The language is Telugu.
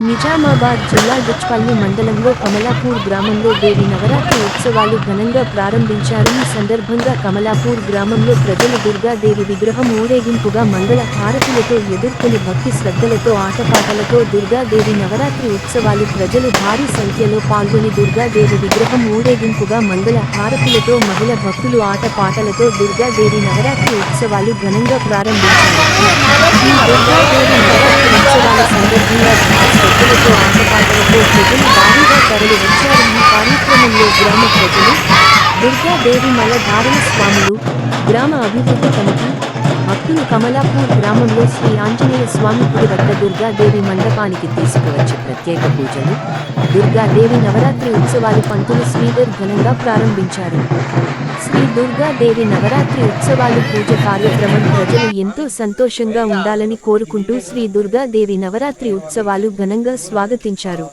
నిజామాబాద్ జిల్లా గుచ్పల్లి మండలంలో కమలాపూర్ గ్రామంలో దేవి నవరాత్రి ఉత్సవాలు ఘనంగా ప్రారంభించారు ఈ సందర్భంగా కమలాపూర్ గ్రామంలో ప్రజలు దుర్గాదేవి విగ్రహం ఊరేగింపుగా మంగళ హారతులతో ఎదుర్కొని భక్తి శ్రద్ధలతో ఆటపాటలతో దుర్గాదేవి నవరాత్రి ఉత్సవాలు ప్రజలు భారీ సంఖ్యలో పాల్గొని దుర్గాదేవి విగ్రహం ఊరేగింపుగా మంగళ హారతులతో మహిళ భక్తులు ఆటపాటలతో దుర్గాదేవి నవరాత్రి ఉత్సవాలు ఘనంగా ప్రారంభించారు ఈ దుర్గాదేవి నవరాత్రి ఉత్సవాల సందర్భంగా శ్రద్ధలతో ఆటపాటలతో ప్రజలు భారీగా తరలి వచ్చారు కార్యక్రమంలో గ్రామ ప్రజలు దుర్గాదేవి మల ధారణ స్వాములు గ్రామ అభివృద్ధి కమిటీ భక్తులు కమలాపూర్ గ్రామంలో శ్రీ ఆంజనేయ స్వామి గుడి వద్ద దుర్గాదేవి మండపానికి తీసుకువచ్చి ప్రత్యేక పూజలు. దుర్గాదేవి నవరాత్రి ఉత్సవాలు పంతులు శ్రీధర్ ఘనంగా ప్రారంభించారు. శ్రీ దుర్గాదేవి నవరాత్రి ఉత్సవాలు పూజ కార్యక్రమం ప్రజలు ఎంతో సంతోషంగా ఉండాలని కోరుకుంటూ శ్రీ దుర్గాదేవి నవరాత్రి ఉత్సవాలు ఘనంగా స్వాగతించారు.